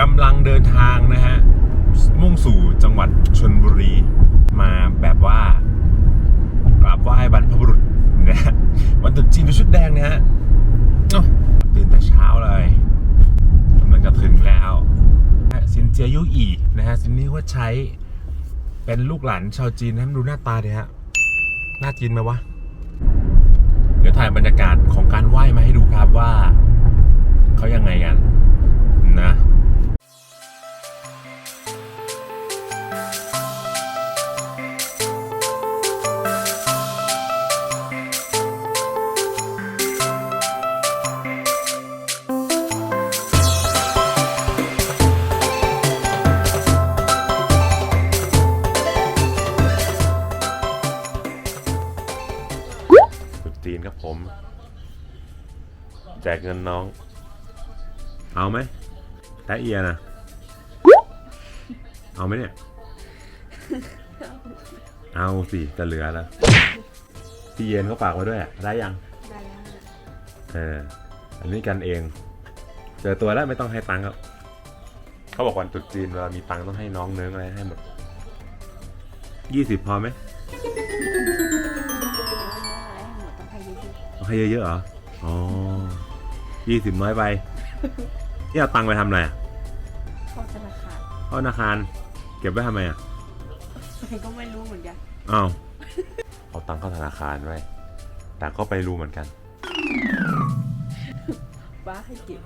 กำลังเดินทางนะฮะ มุ่งสู่จังหวัดชนบุรีมาแบบว่ากราบไหว้บรรพบุรุษนะฮะวันตรุษจีนเนชุดแดงนะฮะตื่นแต่เช้าเลยกำลังจะถึงแล้วสินเจียยุอีนะฮะสินนี้ว่าใช้เป็นลูกหลานชาวจีนนะดูหน้าตาดิฮะหน้าจีนไหมวะเดี๋ยวถ่ายบรรยากาศของการไหว้มาให้ดูครับว่าเขายังไงกันนะ กเงินน้อง เอาไหมแตะเอียนะ เอาไหมเนี่ย เอาสิ จะเหลือแล้ว พี่เย็นเขาฝากไว้ด้วยอะได้ยัง ได้แล้วเออ อันนี้กันเอง เจอตัวแล้วไม่ต้องให้ตังค์ครับ เขาบอกวันตรุษจีนเวลามีตังค์ต้องให้น้องเนื้ออะไรให้หมด ยี่สิบพอไหมอะไรให้หมดต้องให้เยอะเอาให้เยอะๆเหรอ อ๋อ ยี่สิบน้อยไปนี่เอาตังค์ไปทำอะไรอะๆเข้าธนาคารเข้าธนาคาร เก็บไว้ทำไมอะก็ไม่รู้เหมือนกันอ้าวเอาตังค์เข้าธนาคารไว้แต่ก็ไปรู้เหมือนกัน บ้าให้เก็บ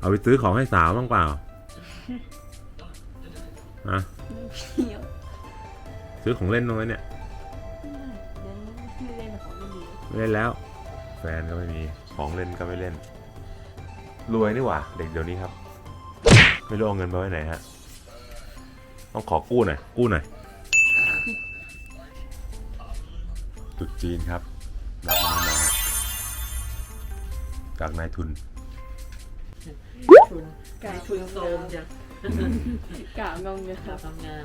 เอาไปซื้อของให้สาวบ้างเปล่าฮะเที่ยวซื้อของเล่นน้อยเนี่ยเดี๋ยวนี้ไม่เล่นของไม่ดีไม่เล่นแล้ว แฟนก็ไม่มีของเล่นก็ไม่เล่น รวยนี่หว่า เด็กเดี๋ยวนี้ครับ ไม่รู้เอาเงินไปไว้ไหนฮะ ต้องขอกู้หน่อย กู้หน่อยตรุดจีนครับ รับมามาจากนายทุน ทุนกายทุนโซมจ้ะกะงงเลยครับทำงาน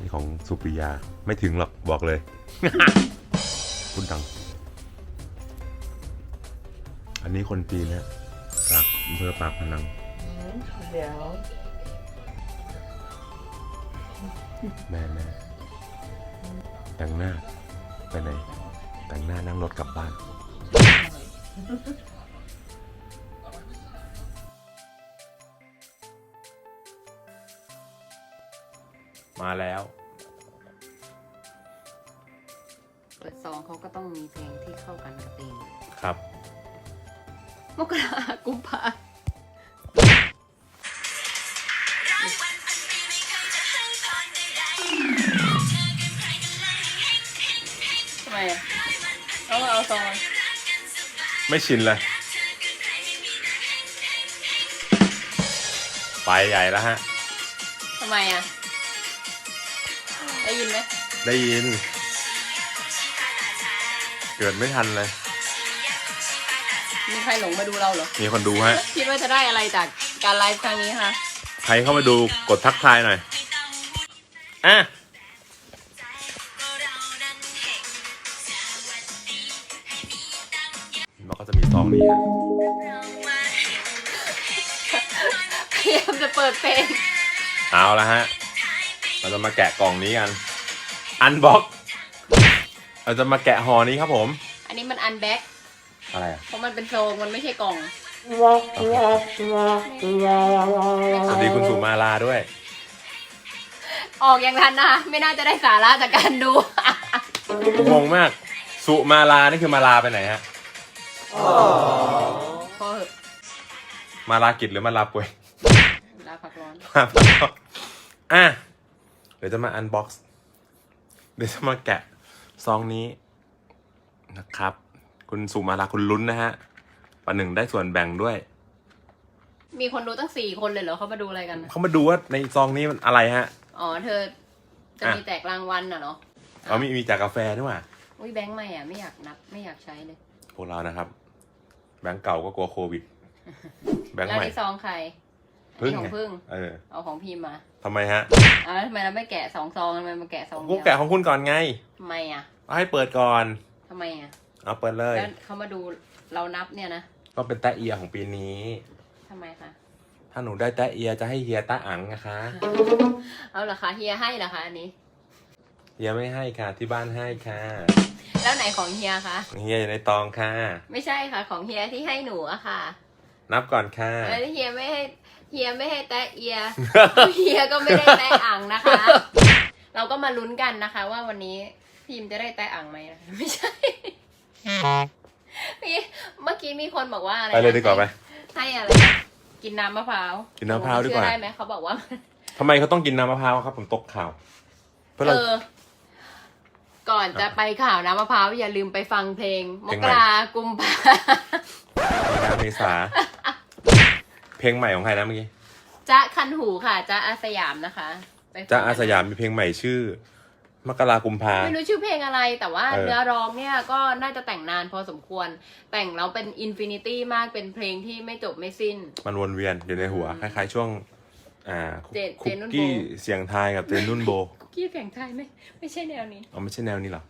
นี่ของสุปริยา ไม่ถึงหรอกบอกเลย คุณตัง อันนี้คนจีนนะจากอำเภอปากพนัง เดี๋ยวแม่แม่แต่งหน้าไปไหน แต่งหน้านั่งรถกลับบ้าน มาแล้ว เปิดซองเขาก็ต้องมีเพลงที่เข้ากันกับธีมครับ มกรากุมภาทำไมอะเอาเอาซองมาไม่ชินเลย ไปใหญ่แล้วฮะ ทำไมอะได้ยินไหมได้ยิน เกิดไม่ทันเลย มีใครหลงมาดูเราเหรอ มีคนดูฮะ คิดว่าจะได้อะไรจากการไลฟ์ครั้งนี้คะใครเข้ามาดูกดทักทายหน่อย อะ มันก็จะมีซองนี้ฮะ พยายามจะเปิดเพลงเอาละฮะ เราจะมาแกะกล่องนี้กัน อันบ็อก เราจะมาแกะห่อนี้ครับผม อันนี้มันอันแบ็ค อะไรอะ เพราะมันเป็นซองมันไม่ใช่กล่องสวัสดีคุณสุมาลาด้วย ออกอย่างทันนะคะไม่น่าจะได้สาระจากการดู งงมาก สุมาลา นี่คือมาลาไปไหนฮะ พอเหอะมาลากิจหรือมาลาป่วย ลาพักร้อน มาอะ เดี๋ยวจะมาอันบ็อกซ์ เดี๋ยวจะมาแกะซองนี้นะครับ คุณสุมาลาคุณลุ้นนะฮะประหนึ่งได้ส่วนแบ่งด้วย มีคนดูตั้งสี่คนเลยเหรอเขามาดูอะไรกันน่ะเขามาดูว่าในซองนี้มันอะไรฮะ อ๋อเธอจะมีอะแจกรางวัลน่ะเนาะเอามีมีจากกาแฟด้วยว่ะอุ้ยแบงค์ใหม่อะไม่อยากนับไม่อยากใช้เลยพวกเรานะครับ แบงก์เก่าก็กลัวโควิด แบงก์แล้วใหม่ที่ซองใครพึ่งนี่ขอไงงพึ่งเออเอาของพิมพ์มาทำไมฮะอ้าวแล้วทำไมเราไม่แกะสองซองทำไมมาแกะซองกูเดียวแกะของคุณก่อนไงทำไมอะ เอาให้เปิดก่อนทำไมอะ เอาเปิดเลย แล้วเขามาดูเรานับเนี่ยนะก็เป็นแตะเอียของปีนี้ ทำไมคะ ถ้าหนูได้แตะเอียจะให้เฮียตะอังนะคะ เอาเหรอคะเฮียให้เหรอคะอันนี้ เฮียไม่ให้ค่ะ ที่บ้านให้ค่ะ แล้วไหนของเฮียคะ เฮียอยู่ในตองค่ะ ไม่ใช่ค่ะ ของเฮียที่ให้หนูอะค่ะ นับก่อนค่ะ แล้วเฮียไม่ให้เฮียไม่ให้แตะเอีย เฮียก็ไม่ได้แตะอ่างนะคะ เราก็มาลุ้นกันนะคะ ว่าวันนี้พิมจะได้แตะอ่างไหมนะคะไม่ใช่ พี่เมื่อกี้มีคนบอกว่าอะไรไปเลยดีกว่าไปให้อะไรนะกินน้ำมะพร้าวกินน้ำมะพร้าวดีกว่า เชื่อได้ไหมเขาบอกว่า ทำไมเขาต้องกินน้ำมะพร้าวครับ ผมตกข่าว เพื่อเอเราอก่อนจะไปข่าวน้ำมะพร้าวอย่าลืมไปฟังเพลง มเพลงกใหม่ รากุมภามีนาเมษา เพลงใหม่ของใครนะเมื่อกี้จ๊ะคันหูค่ะจ๊ะอาสยามนะคะไปฟังจ้าอาสยามมีเพลงใหม่ชื่อ มกรากุมภาไม่รู้ชื่อเพลงอะไรแต่ว่าเออเนื้อร้องเนี่ยก็น่าจะแต่งนานพอสมควร แต่งแล้วเป็นอินฟินิตี้มากเป็นเพลงที่ไม่จบไม่สิ้น มันวนเวียนอยู่ในหัว คล้ายๆช่วง อ่าเจนคุเจกนนุ่นโบกี้เสียงไทายกับเจนนุ่นโบคุกกี้แข่งไทยไหมไม่ใช่แนวนี้เอาไม่ใช่แนวนี้เหรอ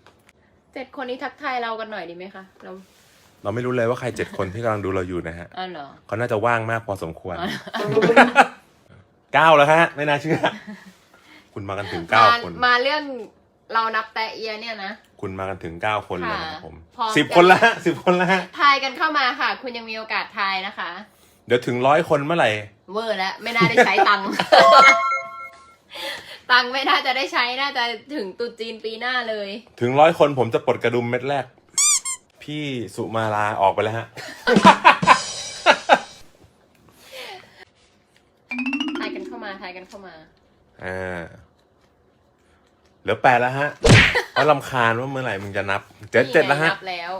เจ็ดคนนี้ทักทายเรากันหน่อยดีไหมคะเราเราไม่รู้เลยว่าใครเจ็ดคนที่กำลังดูเราอยู่นะฮะอ๋อเหรอเขาน่าจะว่างมากพอสมควรอ๋อเก้าแล้วฮะไม่น่าเชื่อคุณมากันถึงเก้ามาคนมาเรื่อง เรานับแต่เอียเนี่ยนะ คุณมากันถึงเก้าคนเลยนะครับค่ะผมพร้อมสิบจะคนละฮะสิบคนละฮะทายกันเข้ามาค่ะ คุณยังมีโอกาสทายนะคะ เดี๋ยวถึงร้อยคนเมื่อไหร่ เวอร์แล้วไม่น่าได้ใช้ตังค์ ตังค์ไม่น่าจะได้ใช้น่าจะถึงตรุษจีนปีหน้าเลย ถึงร้อยคนผมจะปลดกระดุมเม็ดแรก พี่สุมาลาออกไปแล้วฮะ ทายกันเข้ามาทายกันเข้ามา อ่า เหลือแปดแล้วฮะเพราะลำคาญว่าเมื่อไหร่มึงจะนับเจ็ดนี่ไงเจ็ดแล้วฮะนับแล้ว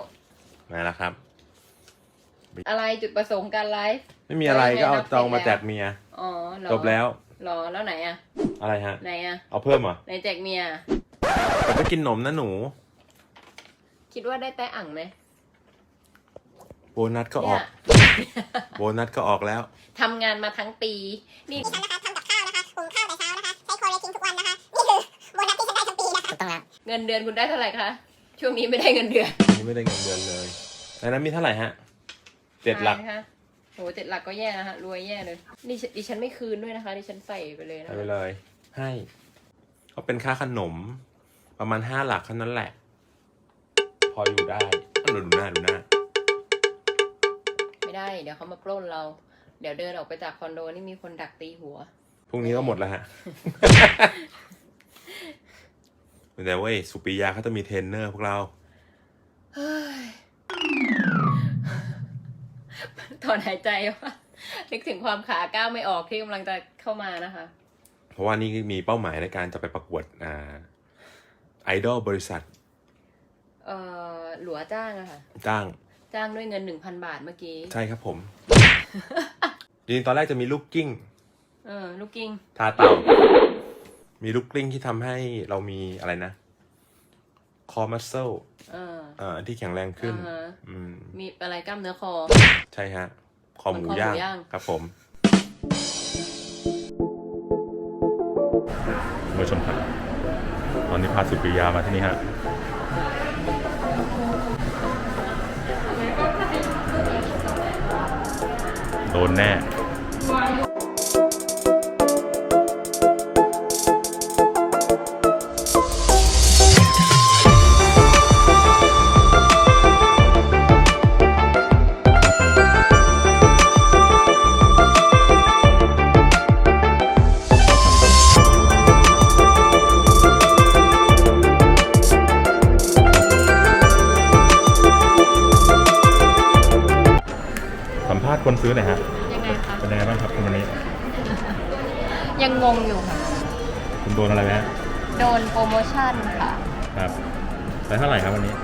มาแล้วครับ อะไรจุดประสงค์การไลฟ์ไม่มีอะไรเออก็เอานับเสร็จจองมาแล้วแจกเมียอ๋อเหรอจบแล้วเหรอแล้วไหนอะอะไรฮะไหนอะเอาเพิ่มเหรอไหนแจกเมียแต่ไปกินหนมนะหนู คิดว่าได้แต่อ่างไหมโบนัสก็ออกเนี่ยโบนัสก็ออกแล้วทำงานมาทั้งปี นี่ เงินเดือนคุณได้เท่าไหร่คะ ช่วงนี้ไม่ได้เงินเดือนนี่ไม่ได้เงินเดือนเลยในนั้นมีเท่าไหร่ฮะเจ็ดหลักใช่นะคะโหเจ็ดหลักก็แย่นะคะรวยแย่เลยดิฉันดิฉันไม่คืนด้วยนะคะดิฉันใส่ไปเลยนะเอาไปเลย ให้ก็เป็นค่าขนม ประมาณห้าหลักเท่านั้นแหละ พออยู่ได้อะดูหน้าดูหน้าไม่ได้ เดี๋ยวเขามาปล้นเรา เดี๋ยวเดินออกไปจากคอนโดนี่มีคนดักตีหัว พรุ่งนี้ก็หมดแล้วฮะ แต่เว้ยสุปิยาเขาจะมีเทรนเนอร์พวกเรา เฮ้ยถอนหายใจว่านึกถึงความขาก้าวไม่ออกที่กำลังจะเข้ามานะคะ เพราะว่านี่มีเป้าหมายในการจะไปประกวดอ่าไอดอลบริษัท เอ่อหลัวจ้างอะค่ะ จ้าง จ้างด้วยเงินหนึ่งพันบาทเมื่อกี้ ใช่ครับผม จริงๆตอนแรกจะมีลูกกิ้ง เออ ลูกกิ้ง ทาเต่า มีลูกกลิ้งที่ทำให้เรามีอะไรนะ คอมัสเซลเออเอ่อที่แข็งแรงขึ้น อ่าฮะอืม มีอะไรกล้ามเนื้อคอ ใช่ฮะ คอหมูคอหมูย่างย่าง ครับผมคุณผู้ชมครับ ตอนนี้พาสุปิยามาที่นี่ฮะโดนแน่ ซื้อหน่อยฮะยังไงคะ เป็นยังไงบ้างครับคุณวันนี้ยังงงอยู่ค่ะ คุณโดนอะไรไหมฮะโดนโปรโมชั่นค่ะ ครับแต่เท่าไหร่ครับวันนี้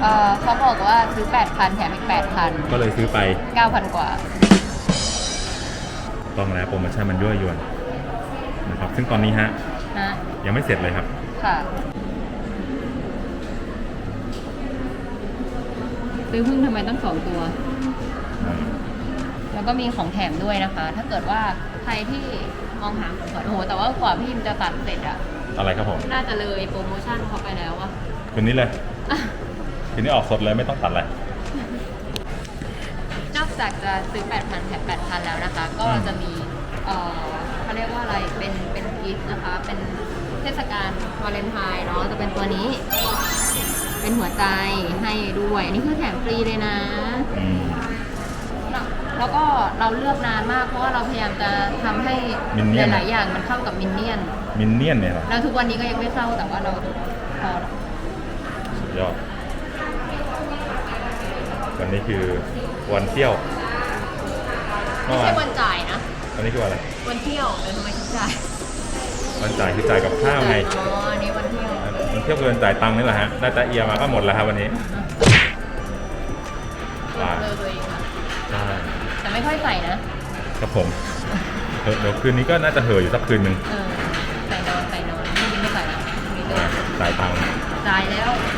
เอ่อเขาบอกว่าซื้อ 8,000 แถมอีก 8,000 ก็เลยซื้อไป9,000 กว่า ต้องแล้วโปรโมชั่นมันยั่วยวนนะครับซึ่งตอนนี้ฮะฮะยังไม่เสร็จเลยครับ ค่ะ ซื้อพึ่งทำไมต้องสองตัว แล้วก็มีของแถมด้วยนะคะ ถ้าเกิดว่าใครที่มองหาของขวัญโอ้โหแต่ว่ากว่าพี่มจะตัดเสร็จอะอะไรครับผมน่าจะเลยโปรโมชั่นเขาไปแล้วอะคืนนี้เลยคืนนี้ออกสดเลยไม่ต้องตัดอะไรเจ้าจากจะซื้อ 8,000แถม8,000 แล้วนะคะ ก็อืมจะมีเอ่อเขาเรียกว่าอะไรเป็นเป็นกิฟต์นะคะ เป็นเทศกาลวาเลนไทน์เนาะจะเป็นตัวนี้ เป็นหัวใจให้ด้วย อันนี้คือแถมฟรีเลยนะอืม แล้วแล้วก็เราเลือกนานมากเพราะว่าเราพยายามจะทำให้มินเนี่ยนหลายๆอย่างมันเข้ากับมินเนี่ยนมินเนี่ยนเนี่ยเหรอแล้วทุกวันนี้ก็ยังไม่เข้าแต่ว่าเราพอละสุดยอด วันนี้คือวันเที่ยวไม่ใช่วันจ่ายนะ วันนี้คือวันอะไร วันเที่ยวแต่ทำไมถึงจ่ายวันจ่ายคือจ่ายกับข้าวไง อ๋ออันนี้วันเที่ยววันเที่ยวคือวันจ่ายตังค์นี่แหละฮะได้แต่เอียมาก็หมดแล้วครับวันนี้เลอตัวเองอะใช่แต่ ไม่ค่อยใส่นะครับผมเดี๋ยวเดี๋ยวคืนนี้ก็น่าจะเห่ออยู่สักคืนหนึ่งเออใส่นอนใส่นอนไม่กินไม่ใส่นะมีเลอะยจ่ายตังค์จ่ายแล้วโอ้